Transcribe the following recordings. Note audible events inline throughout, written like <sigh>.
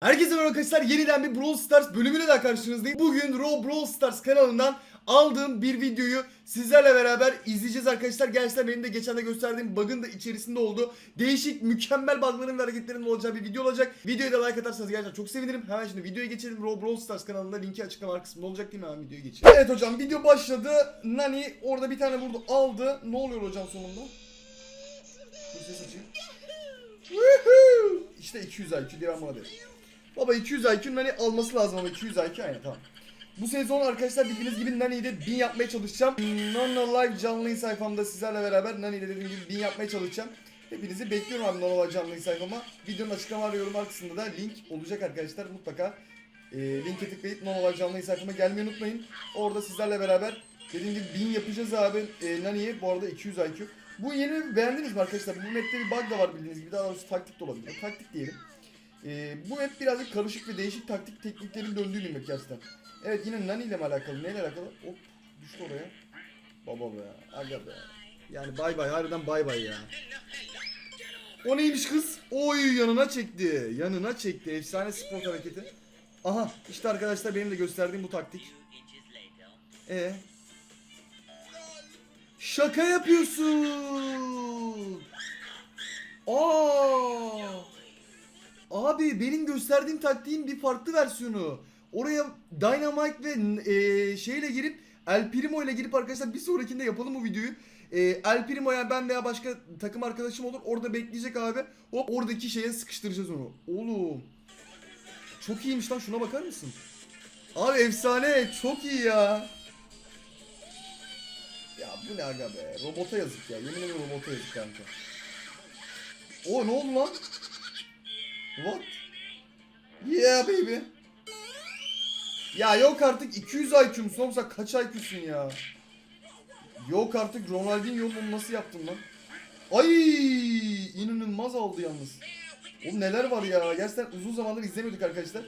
Herkese merhaba arkadaşlar. Yeniden bir Brawl Stars bölümüyle daha karşınızdayım. Bugün Raw Brawl Stars kanalından aldığım bir videoyu sizlerle beraber izleyeceğiz arkadaşlar. Gerçekten benim de geçen de gösterdiğim bug'ın da içerisinde oldu. Değişik, mükemmel bug'ların ve hareketlerin olacağı bir video olacak. Videoya da like atarsanız gerçekten çok sevinirim. Hemen şimdi videoya geçelim. Raw Brawl Stars kanalında linki açıklama kısmında olacak değil mi? Hemen videoya geçelim. Evet hocam video başladı. Nani orada bir tane vurdu aldı. Ne oluyor hocam sonunda? Bu ses açayım. İşte 200 IQ diye ben buna derim. Baba 200 IQ'nun hani alması lazım ama 200 IQ aynen tamam. Bu sezon arkadaşlar bildiğiniz gibi Nani'yi de 1000 yapmaya çalışacağım. Nono Live canlı sayfamda sizlerle beraber Nani ile dediğim gibi 1000 yapmaya çalışacağım. Hepinizi bekliyorum abi Nono Live canlı sayfama. Videonun açıklama ve yorumlar kısmında da link olacak arkadaşlar mutlaka. E, linke tıklayıp Nono Live canlı sayfama gelmeyi unutmayın. Orada sizlerle beraber dediğim gibi 1000 yapacağız abi e, Nani'ye. Bu arada 200 IQ. Bu yeni beğendiniz mi arkadaşlar? Bu map'te bir bug da var bildiğiniz gibi. Daha doğrusu taktik de olabilir. Taktik diyelim. Ee, bu hep birazcık karışık ve değişik taktik tekniklerin döndüğü bir gerçekten. Evet yine Nani ile mi alakalı? Neyle alakalı? Hop düştü oraya. Baba be. Aga be. Yani bay bay harbiden bay bay ya. O neymiş kız? Oy yanına çekti. Yanına çekti. Efsane spor hareketi. Aha işte arkadaşlar benim de gösterdiğim bu taktik. E Şaka yapıyorsun. Aa! Abi benim gösterdiğim taktiğin bir farklı versiyonu. Oraya Dynamite ve e, şeyle girip El Primo ile girip arkadaşlar bir sonrakinde yapalım bu videoyu. E, El Primo'ya ben veya başka takım arkadaşım olur. Orada bekleyecek abi. Hop oradaki şeye sıkıştıracağız onu. Oğlum. Çok iyiymiş lan şuna bakar mısın? Abi efsane çok iyi ya. Ya bu ne aga be. Robota yazık ya. Yemin ederim robota yazık kanka. O ne oldu lan? What? Yeah baby. Ya yok artık 200 IQ musun yoksa kaç IQ'sun ya? Yok artık Ronaldinho bunu nasıl yaptın lan? Ay inanılmaz aldı yalnız. Oğlum neler var ya gerçekten uzun zamandır izlemiyorduk arkadaşlar.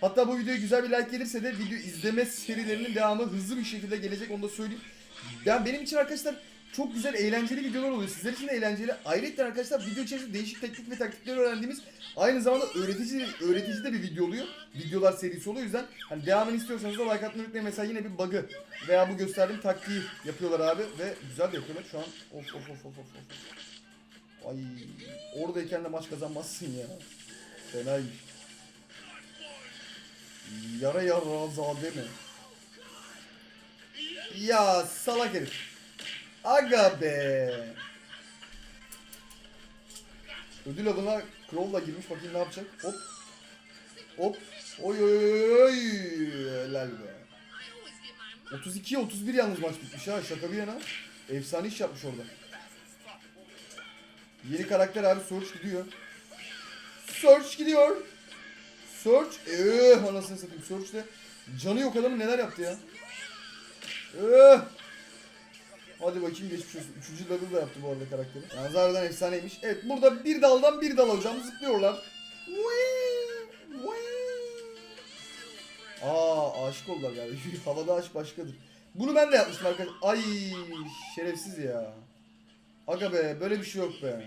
Hatta bu videoya güzel bir like gelirse de video izleme serilerinin devamı hızlı bir şekilde gelecek onu da söyleyeyim. Yani benim için arkadaşlar çok güzel eğlenceli videolar oluyor. Sizler için de eğlenceli. Ayrıca arkadaşlar video içerisinde değişik teknik ve taktikler öğrendiğimiz aynı zamanda öğretici öğretici de bir video oluyor. Videolar serisi oluyor. O yüzden hani devamını istiyorsanız da like atmayı unutmayın. Mesela yine bir bug'ı veya bu gösterdiğim taktiği yapıyorlar abi ve güzel de yapıyorlar. Şu an of of of of of. Ay oradayken de maç kazanmazsın ya. Fenaymış. Yara yara zade mi? Ya salak herif. Aga be. Ödül avına Crow'la girmiş bakayım ne yapacak. Hop. Hop. Oy oy oy. Helal be. 32'ye 31 yalnız maç bitmiş ha şaka bir yana. Efsane iş yapmış orada. Yeni karakter abi Search gidiyor. Search gidiyor. Search. Eee anasını satayım. Search de canı yok adamın neler yaptı ya. Eee. Hadi bakayım geçmiş olsun. Üçüncü level da yaptı bu arada karakteri. Yalnız harbiden efsaneymiş. Evet burada bir daldan bir dal hocam zıplıyorlar. Aa aşık oldular galiba. <laughs> Havada aşk başkadır. Bunu ben de yapmıştım arkadaşlar. Ay şerefsiz ya. Aga be böyle bir şey yok be.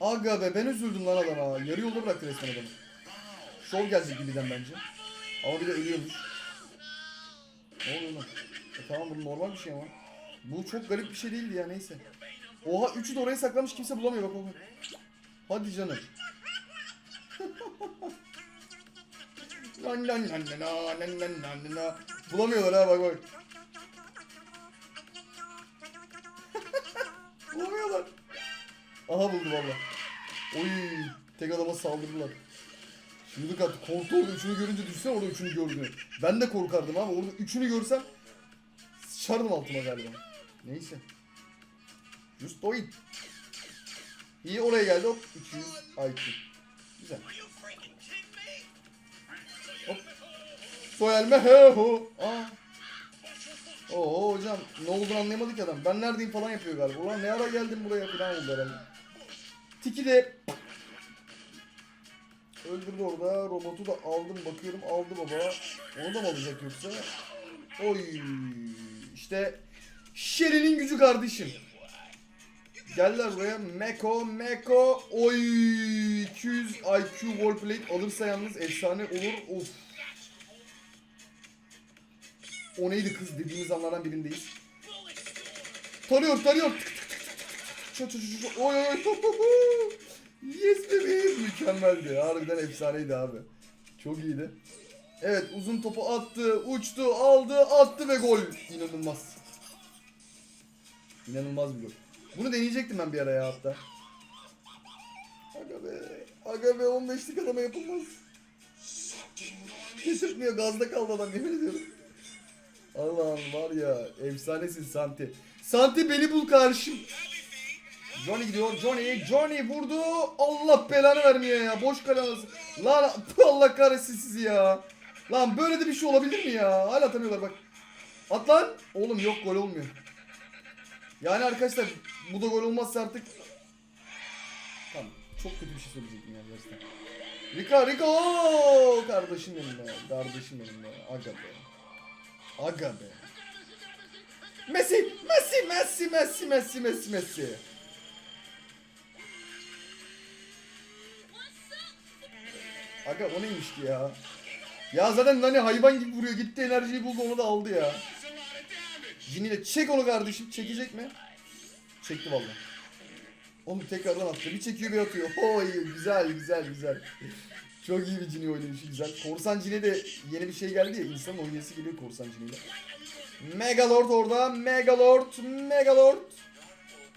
Aga be ben üzüldüm lan adama. Yarı yolda bıraktı resmen adamı. Şov gelecek gibiden bence. Ama bir de ölüyormuş. Ne oluyor lan? E tamam bu normal bir şey ama. Bu çok garip bir şey değildi ya neyse. Oha üçü de oraya saklamış kimse bulamıyor bak bak. Hadi canım. <laughs> Lan lan lan lan lan lan lan lan. Bulamıyorlar ha bak bak. <laughs> Bulamıyorlar. Aha buldu valla. Oy tek adama saldırdılar. Şimdi kat korktu orada üçünü görünce düşsene orada üçünü gördüğünü. Ben de korkardım abi orada üçünü görsem sıçardım altıma galiba. Neyse. Just do it. İyi oraya geldi hop 200 IQ. Güzel. Hop. Soyelme he ho. Aa. Oo hocam ne olduğunu anlayamadık adam. Ben neredeyim falan yapıyor galiba. Ulan ne ara geldim buraya falan oldu herhalde. Tiki de Öldürdü orada. Robotu da aldım bakıyorum aldı baba. Onu da mı alacak yoksa? Oy. İşte Shelly'nin gücü kardeşim. Geldiler buraya. Meko, Meko. Oy 200 IQ Warplate alırsa yalnız efsane olur. Of. O neydi kız dediğimiz anlardan birindeyiz. Tarıyor, tarıyor. Çö, çö, çö. Oy oy. <laughs> Yes bebeğim. Mükemmeldi. Harbiden efsaneydi abi. Çok iyiydi. Evet uzun topu attı, uçtu, aldı, attı ve gol. İnanılmaz. İnanılmaz bir gol. Bunu deneyecektim ben bir ara ya hatta. Aga be. Aga be 15'lik adama yapılmaz. Kesiltmiyor gazda kaldı adam yemin ediyorum. Allah'ım var ya efsanesin Santi. Santi beni bul karşım. Johnny gidiyor. Johnny. Johnny vurdu. Allah belanı vermiyor ya. Boş arası. Lan Allah kahretsin sizi ya. Lan böyle de bir şey olabilir mi ya? Hala atamıyorlar bak. At lan. Oğlum yok gol olmuyor. Yani arkadaşlar bu da gol olmazsa artık Tamam. Çok kötü bir şey söyleyecektim ya gerçekten. Rika Rika ooo! Kardeşim benim be. Kardeşim benim be. Aga be. Aga be. Messi, Messi, Messi, Messi, Messi, Messi, Messi. Aga o neymiş ki ya? Ya zaten Nani hayvan gibi vuruyor. Gitti enerjiyi buldu onu da aldı ya. Ciniyle çek onu kardeşim. Çekecek mi? Çekti vallahi. Oğlum tekrardan attı. Bir çekiyor bir atıyor. Oy güzel güzel güzel. Çok iyi bir Cini oynayışı güzel. Korsan Cini de yeni bir şey geldi ya. İnsanın oynayası geliyor Korsan Cini'yle. Megalord orada. Megalord. Megalord.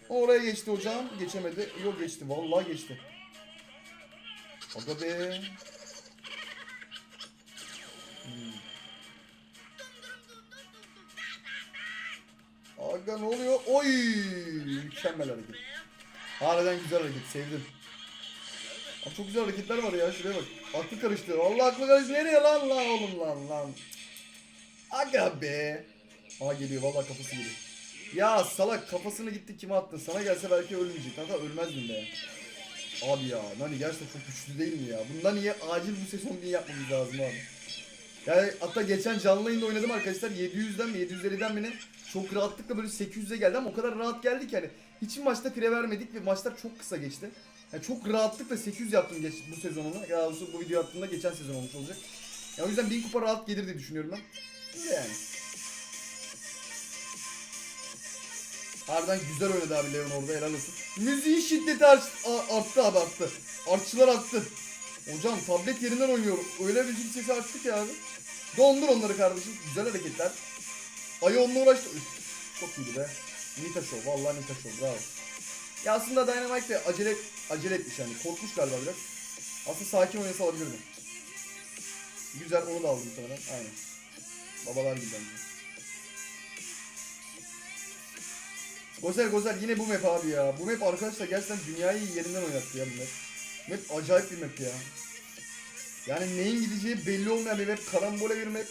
Oraya geçti hocam. Geçemedi. Yok geçti. Vallahi geçti. Aga be. Hmm. Aga ne oluyor? Oy! Mükemmel hareket. Harbiden güzel hareket. Sevdim. Abi çok güzel hareketler var ya. Şuraya bak. Aklı karıştı. Allah aklı karıştı. Nereye lan lan oğlum lan lan. Aga be. Aa geliyor. Vallahi kafası geliyor. Ya salak kafasını gitti kime attın? Sana gelse belki ölmeyecek. Hatta ölmezdin be. Abi ya Nani gerçekten çok güçlü değil mi ya? Bundan niye acil bu sezon diye yapmamız lazım abi. Yani hatta geçen canlı yayında oynadım arkadaşlar 700'den mi 750'den mi ne? Çok rahatlıkla böyle 800'e geldi ama o kadar rahat geldi ki hani hiçbir maçta fire vermedik ve maçlar çok kısa geçti. Yani çok rahatlıkla 800 yaptım geç, bu sezonunu. Ya doğrusu bu video attığımda geçen sezon olmuş olacak. Ya o yüzden 1000 kupa rahat gelir diye düşünüyorum ben. Öyle yani. Harbiden güzel oynadı abi Leon orada helal olsun. Müziğin şiddeti art, arttı abi arttı. Artçılar arttı. Hocam tablet yerinden oynuyorum. Öyle müzik sesi arttı ki abi. Dondur onları kardeşim. Güzel hareketler. Ayı onunla uğraştı. Üf, çok iyiydi be. Nita Show. Vallahi Nita Show. Bravo. Ya aslında Dynamite de acele, acele etmiş yani. Korkmuş galiba biraz. Aslında sakin oynasa alabilirdi. Güzel onu da aldım sanırım. Aynen. Babalar gibi bence. Gozel Gozel yine bu map abi ya. Bu map arkadaşlar gerçekten dünyayı yerinden oynattı ya bu map. Map acayip bir map ya. Yani neyin gideceği belli olmayan bir map. Karambole bir map.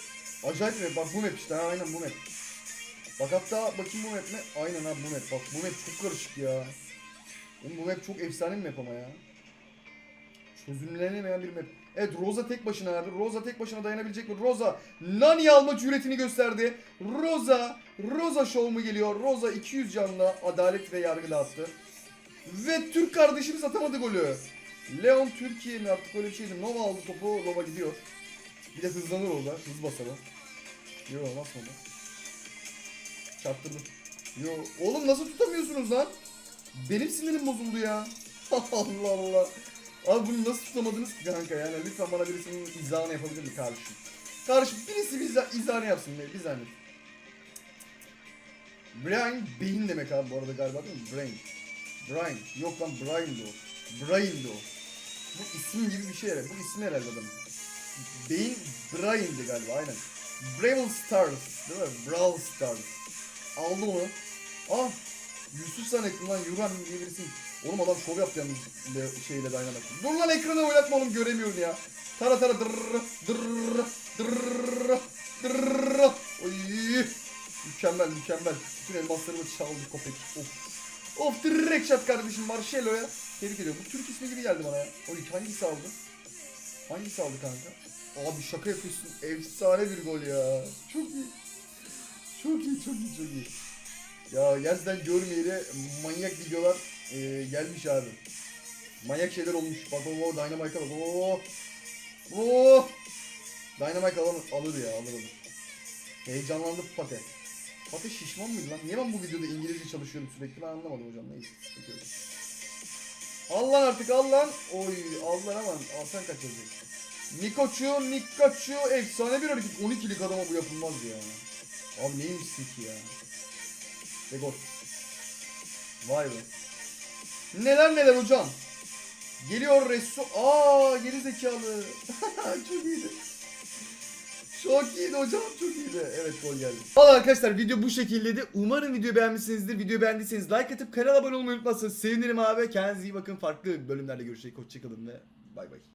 Acayip bir map. Bak bu map işte ha, aynen bu map. Bak hatta bakayım bu map mi? Aynen abi bu map. Bak bu map çok karışık ya. Oğlum bu map çok efsane bir map ama ya. Çözümlenemeyen bir map. Evet Rosa tek başına abi. Rosa tek başına dayanabilecek mi? Rosa Nani alma cüretini gösterdi. Rosa Rosa show mu geliyor? Rosa 200 canla adalet ve yargıyla attı. Ve Türk kardeşimiz atamadı golü. Leon Türkiye mi yaptık öyle bir şeydi. Nova aldı topu. Nova gidiyor. Bir de hızlanır orada. Hız basalım. Yo basmadı. Çarptırdı. Yo oğlum nasıl tutamıyorsunuz lan? Benim sinirim bozuldu ya. <laughs> Allah Allah. Abi bunu nasıl tutamadınız ki kanka yani lütfen bana birisinin izahını yapabilir mi kardeşim? Kardeşim birisi bir izah, izahını yapsın be bir zahmet. Brain beyin demek abi bu arada galiba değil mi? Brain. Brain. Yok lan Brain'di o. Brain'di o. Bu isim gibi bir şey herhalde. Bu isim herhalde adamın. Beyin Brain'di galiba aynen. Brawl Stars değil mi? Brawl Stars. Aldı onu. Ah Yusuf zannettim lan Yuran diye birisi. Oğlum adam şov yaptı yalnız le- şeyle Dynamite. Dur lan ekranı oynatma oğlum göremiyorum ya. Tara tara dırrrr dırrrr dırrrr. Mükemmel mükemmel. Bütün elmaslarımı çaldı köpek. Of. Of direkt shot kardeşim Marcello'ya. Tebrik ediyorum. Bu Türk ismi gibi geldi bana ya. Oy hangisi aldı? Hangisi aldı kanka? Abi şaka yapıyorsun. Efsane bir gol ya. Çok iyi. Çok iyi çok iyi çok iyi. Ya gerçekten görmeyeli manyak videolar e, gelmiş abi. Manyak şeyler olmuş. Bak o o Dynamite'a bak. Oo. Oo. Dynamite alır, alır ya alır alır. Heyecanlandı Pate. Pate şişman mıydı lan? Niye ben bu videoda İngilizce çalışıyorum sürekli ben anlamadım hocam neyse. sıkıntı yok. Al lan artık al lan. Oy al lan ama alsan kaçıracak. Nikochu, Nikachu efsane bir hareket. 12'lik adama bu yapılmaz ya. Abi neymişsin ki ya. Ve gol. Vay be. Neler neler hocam. Geliyor Resu. Aa geri zekalı. <laughs> çok iyiydi. Çok iyiydi hocam çok iyiydi. Evet gol geldi. Valla arkadaşlar video bu şekildeydi. Umarım videoyu beğenmişsinizdir. Videoyu beğendiyseniz like atıp kanala abone olmayı unutmazsanız sevinirim abi. Kendinize iyi bakın. Farklı bölümlerde görüşecek. Hoşçakalın ve bay bay.